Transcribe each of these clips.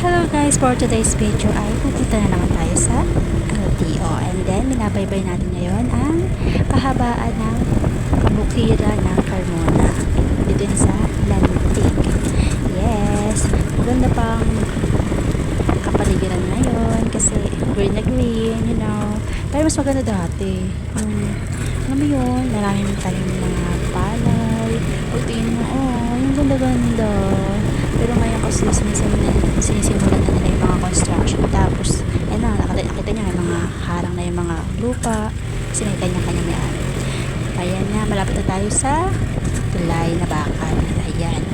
guys, for today's video ay nandito na naman tayo sa LTO. And then, binabaybay natin ngayon ang kahabaan ng kabukira ng Carmona. Dito yun sa Lantig. Yes, maganda pang kapaligiran ngayon kasi green na green, you know. Pero mas maganda dati. Um, alam mo yun, maraming tanim ng mga palay. Tingin mo, oh, yung ganda-ganda. Kasi sinisimulan, sinisimulan na nila yung mga construction. Tapos, ayun na, nakita, nakita niya may mga harang na yung mga lupa. Kasi may kanya-kanya may ari. Ayan na, malapit na tayo sa tulay na bakal. Ayan.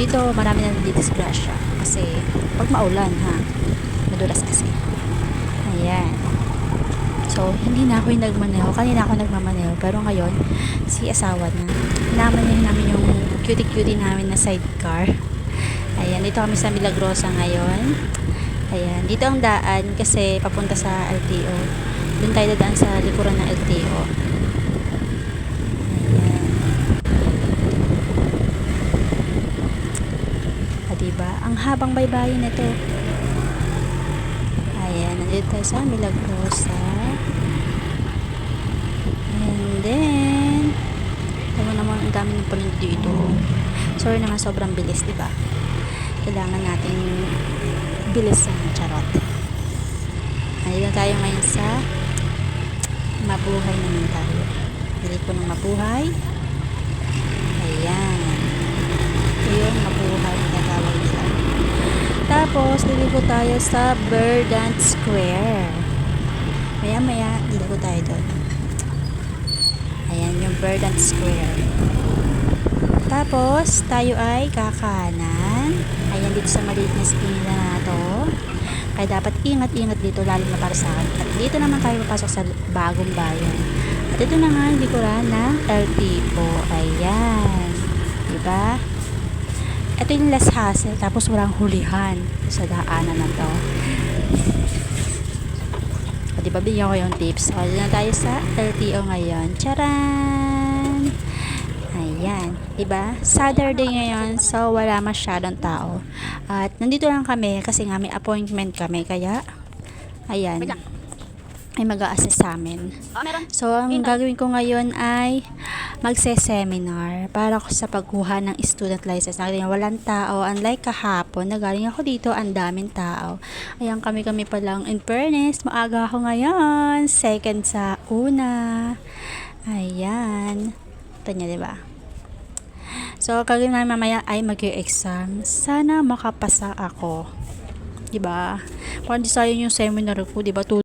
Dito, marami na didisgrasya. Kasi, pag maulan, ha, madulas kasi. Ayan. So, hindi na ako yung nagmaneho. Kanina ako nagmamaneho. Pero ngayon, si asawa na. Naman namin yung cutie-cutie namin na sidecar. Ayan, dito kami sa Milagrosa ngayon. Ayan, dito ang daan kasi papunta sa LTO. Doon tayo dadaan sa likuran ng LTO. Ayan. Ah, diba? Ang habang baybayin nito. Ayan, nandito tayo sa Milagrosa. And then, mo naman, ang dami ng panig dito. Sorry naman, sobrang bilis, di ba? Kailangan natin bilisan, charot. Nandito tayo ngayon sa mabuhay naman tayo. Bili ko ng mabuhay. Ayan. Ito yung mabuhay na tawag nila. Tapos, liliko tayo sa Verdant Square. Maya maya, liliko tayo doon. Ayan yung Verdant Square. Tapos, tayo ay kakanan. Ayan dito sa maliit na eskwela na to. Kaya dapat ingat-ingat dito, lalo na para sa akin. At dito naman tayo papasok sa bagong bayan. At ito na nga yung likuran ng LTO. Ayan. Diba? Ito yung less hassle, tapos walang hulihan sa daanan na to. O, diba, bigyan ko yung tips. O, na tayo sa LTO ngayon. Charan! Ayan. Diba? Saturday ngayon, so wala masyadong tao. At nandito lang kami kasi nga may appointment kami. Kaya, ayan, ay mag-a-assist sa amin. Meron. So, ang gagawin ko ngayon ay magse-seminar para ko sa pagkuha ng student license. Nakita niyo, walang tao. Unlike kahapon, nagaling ako dito, ang daming tao. Ayan, kami-kami pa lang. In fairness, maaga ako ngayon. Second sa una. Ayan. Ito niya, diba? So, kagawin namin mamaya ay mag-exam. Sana makapasa ako. Diba? Parang di sayang yung seminar ko, diba?